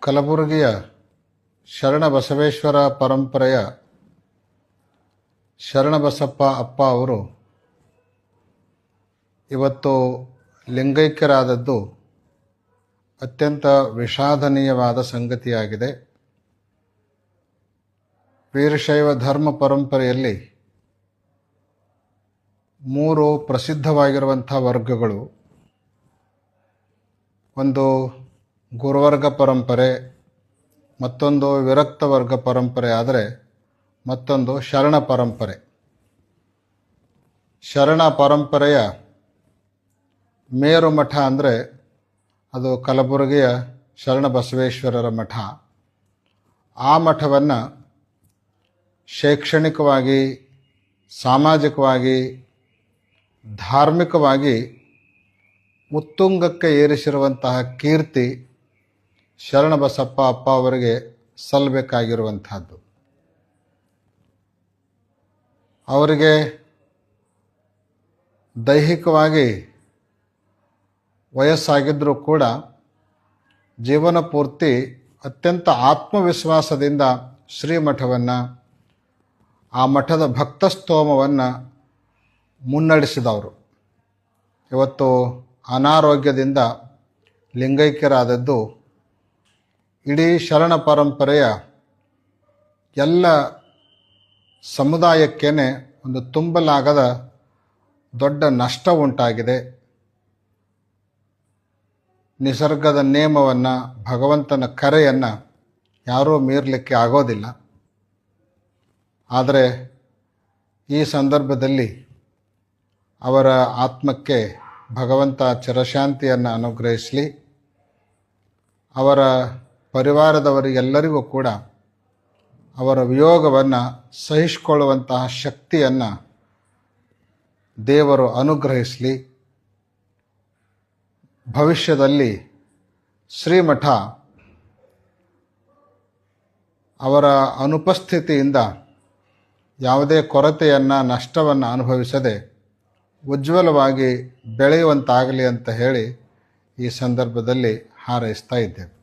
ಕಲಬುರಗಿಯ ಶರಣ ಬಸವೇಶ್ವರ ಪರಂಪರೆಯ ಶರಣಬಸಪ್ಪ ಅಪ್ಪ ಅವರು ಇವತ್ತು ಲಿಂಗೈಕ್ಯರಾದದ್ದು ಅತ್ಯಂತ ವಿಷಾದನೀಯವಾದ ಸಂಗತಿಯಾಗಿದೆ. ವೀರಶೈವ ಧರ್ಮ ಪರಂಪರೆಯಲ್ಲಿ ಮೂರು ಪ್ರಸಿದ್ಧವಾಗಿರುವಂಥ ವರ್ಗಗಳು. ಒಂದು ಗುರುವರ್ಗ ಪರಂಪರೆ, ಮತ್ತೊಂದು ವಿರಕ್ತ ವರ್ಗ ಪರಂಪರೆ ಆದರೆ ಮತ್ತೊಂದು ಶರಣ ಪರಂಪರೆ. ಶರಣ ಪರಂಪರೆಯ ಮೇರು ಮಠ ಅಂದರೆ ಅದು ಕಲಬುರಗಿಯ ಶರಣ ಬಸವೇಶ್ವರರ ಮಠ. ಆ ಮಠವನ್ನು ಶೈಕ್ಷಣಿಕವಾಗಿ, ಸಾಮಾಜಿಕವಾಗಿ, ಧಾರ್ಮಿಕವಾಗಿ ಉತ್ತುಂಗಕ್ಕೆ ಏರಿಸಿರುವಂತಹ ಕೀರ್ತಿ ಶರಣಬಸಪ್ಪ ಅಪ್ಪ ಅವರಿಗೆ ಸಲ್ಲಬೇಕಾಗಿರುವಂಥದ್ದು ಅವರಿಗೆ ದೈಹಿಕವಾಗಿ ವಯಸ್ಸಾಗಿದ್ದರೂ ಕೂಡ ಜೀವನ ಪೂರ್ತಿ ಅತ್ಯಂತ ಆತ್ಮವಿಶ್ವಾಸದಿಂದ ಶ್ರೀಮಠವನ್ನು, ಆ ಮಠದ ಭಕ್ತಸ್ತೋಮವನ್ನು ಮುನ್ನಡೆಸಿದವರು. ಇವತ್ತು ಅನಾರೋಗ್ಯದಿಂದ ಲಿಂಗೈಕ್ಯರಾದದ್ದು ಇಡೀ ಶರಣ ಪರಂಪರೆಯ ಎಲ್ಲ ಸಮುದಾಯಕ್ಕೇನೆ ಒಂದು ತುಂಬಲಾಗದ ದೊಡ್ಡ ನಷ್ಟ ಉಂಟಾಗಿದೆ. ನಿಸರ್ಗದ ನೇಮವನ್ನು, ಭಗವಂತನ ಕರೆಯನ್ನು ಯಾರೂ ಮೀರಲಿಕ್ಕೆ ಆಗೋದಿಲ್ಲ. ಆದರೆ ಈ ಸಂದರ್ಭದಲ್ಲಿ ಅವರ ಆತ್ಮಕ್ಕೆ ಭಗವಂತ ಚಿರಶಾಂತಿಯನ್ನು ಅನುಗ್ರಹಿಸಲಿ, ಅವರ ಪರಿವಾರದವರಿಗೆಲ್ಲರಿಗೂ ಕೂಡ ಅವರ ವಿಯೋಗವನ್ನು ಸಹಿಸಿಕೊಳ್ಳುವಂತಹ ಶಕ್ತಿಯನ್ನು ದೇವರು ಅನುಗ್ರಹಿಸಲಿ. ಭವಿಷ್ಯದಲ್ಲಿ ಶ್ರೀಮಠ ಅವರ ಅನುಪಸ್ಥಿತಿಯಿಂದ ಯಾವುದೇ ಕೊರತೆಯನ್ನು, ನಷ್ಟವನ್ನು ಅನುಭವಿಸದೆ ಉಜ್ವಲವಾಗಿ ಬೆಳೆಯುವಂತಾಗಲಿ ಅಂತ ಹೇಳಿ ಈ ಸಂದರ್ಭದಲ್ಲಿ ಹಾರೈಸ್ತಾ ಇದ್ದೇವೆ.